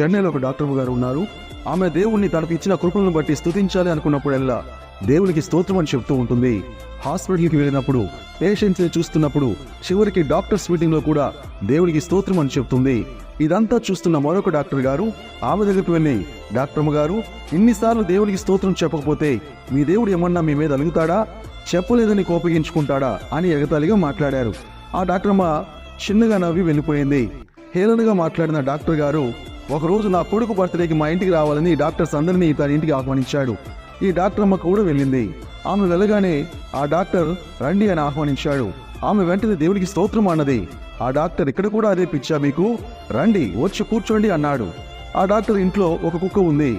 చెన్నైలో ఒక డాక్టర్ గారు ఉన్నారు. ఆమె దేవుణ్ణి తనకు ఇచ్చిన కృపలను బట్టి స్థుతించాలి అనుకున్నప్పుడల్లా దేవునికి స్తోత్రం అని చెప్తూ ఉంటుంది. హాస్పిటల్కి వెళ్ళినప్పుడు పేషెంట్స్ని చూస్తున్నప్పుడు చివరికి డాక్టర్స్ మీటింగ్లో కూడా దేవునికి స్తోత్రం అని చెప్తుంది. ఇదంతా చూస్తున్న మరొక డాక్టర్ గారు ఆమె దగ్గరికి వెళ్ళి డాక్టర్ గారు ఇన్నిసార్లు దేవునికి స్తోత్రం చెప్పకపోతే మీ దేవుడు ఏమన్నా మీ మీద అలుగుతాడా? చెప్పలేదని కోపగించుకుంటాడా? అని ఎగతాళిగా మాట్లాడారు. ఆ డాక్టర్ అమ్మ చిన్నగా నవ్వి వెళ్ళిపోయింది. హేళనగా మాట్లాడిన డాక్టర్ గారు ఒకరోజు నా కొడుకు బర్త్డేకి మా ఇంటికి రావాలని డాక్టర్స్ అందరినీ తన ఇంటికి ఆహ్వానించాడు. ఈ డాక్టర్ అమ్మ కూడా వెళ్ళింది. ఆమె వెళ్ళగానే ఆ డాక్టర్ రండి అని ఆహ్వానించాడు. ఆమె వెంటనే దేవుడికి స్తోత్రం అన్నది. ఆ డాక్టర్ ఇక్కడ కూడా అదే పిచ్చా మీకు? రండి వచ్చి కూర్చోండి అన్నాడు. ఆ డాక్టర్ ఇంట్లో ఒక కుక్క ఉంది.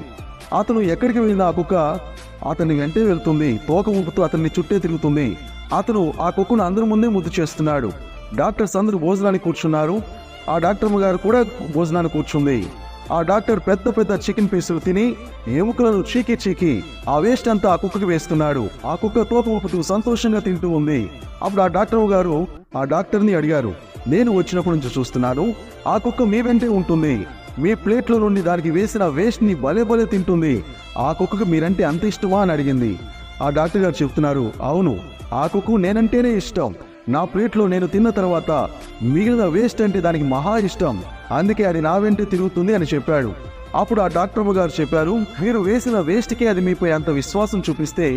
అతను ఎక్కడికి వెళ్ళిన ఆ కుక్క అతన్ని వెంటే వెళ్తుంది. తోక ఊపుతూ అతన్ని చుట్టే తిరుగుతుంది. అతను ఆ కుక్కను అందరి ముందే ముద్దు చేస్తున్నాడు. డాక్టర్స్ అందరూ భోజనానికి కూర్చున్నారు. ఆ డాక్టర్ గారు కూడా భోజనానికి కూర్చుంది. ఆ డాక్టర్ పెద్ద పెద్ద చికెన్ పీసులు తిని ఎముకలను చీకి చీకి ఆ వేస్ట్ అంతా ఆ కుక్కకి వేస్తున్నాడు. ఆ కుక్క తోక ఊపుతూ సంతోషంగా తింటూ ఉంది. అప్పుడు ఆ డాక్టర్ గారు ఆ డాక్టర్ని అడిగారు నేను వచ్చినప్పటి నుంచి చూస్తున్నాను ఆ కుక్క మీ వెంటే ఉంటుంది. మీ ప్లేట్లో నుండి దానికి వేసిన వేస్ట్ని భలే భలే తింటుంది. ఆ కుక్కకు మీరంటే అంత ఇష్టమా? అని అడిగింది. ఆ డాక్టర్ గారు చెప్తున్నారు అవును ఆ కుక్క నేనంటేనే ఇష్టం. నా ప్లేట్లో నేను తిన్న తర్వాత మిగిలిన వేస్ట్ అంటే దానికి మహా ఇష్టం. అందుకే అది నా వెంట తిరుగుతుంది అని చెప్పాడు. అప్పుడు ఆ డాక్టర్ గారు చెప్పారు మీరు వేసిన వేస్ట్కే అది మీపై అంత విశ్వాసం చూపిస్తే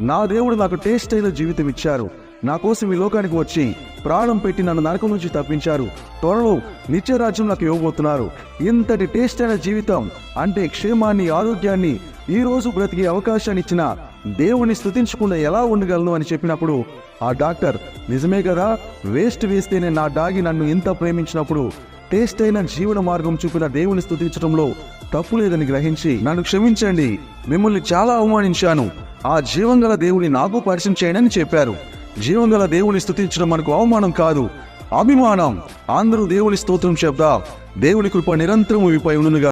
నా దేవుడు నాకు టేస్ట్ అయిన జీవితం ఇచ్చారు. నా కోసం ఈ లోకానికి వచ్చి ప్రాణం పెట్టి నన్ను నరకం నుంచి తప్పించారు. త్వరలో నిత్యరాజ్యం నాకు ఇవ్వబోతున్నారు. ఇంతటి టేస్ట్ అయిన జీవితం అంటే క్షేమాన్ని ఆరోగ్యాన్ని ఈ రోజు బ్రతికే అవకాశాన్ని ఇచ్చిన దేవుణ్ణి స్థుతించకుండా ఎలా ఉండగలను అని చెప్పినప్పుడు ఆ డాక్టర్ నిజమే కదా వేస్ట్ వేస్తేనే నా డాగి నన్ను ఇంత ప్రేమించినప్పుడు టేస్ట్ అయిన జీవన మార్గం చూపిన దేవుని స్థుతించడంలో తప్పు లేదని గ్రహించి నన్ను క్షమించండి. మిమ్మల్ని చాలా అవమానించాను. ఆ జీవంగల దేవుని నాకు పరిచయం చేయనని చెప్పారు. జీవంగల దేవుని స్థుతించడం మనకు అవమానం కాదు. అభిమానం. అందరూ దేవుని స్తోత్రం చెప్దా. దేవుని కృప నిరంతరం విపై ఉండునుగా.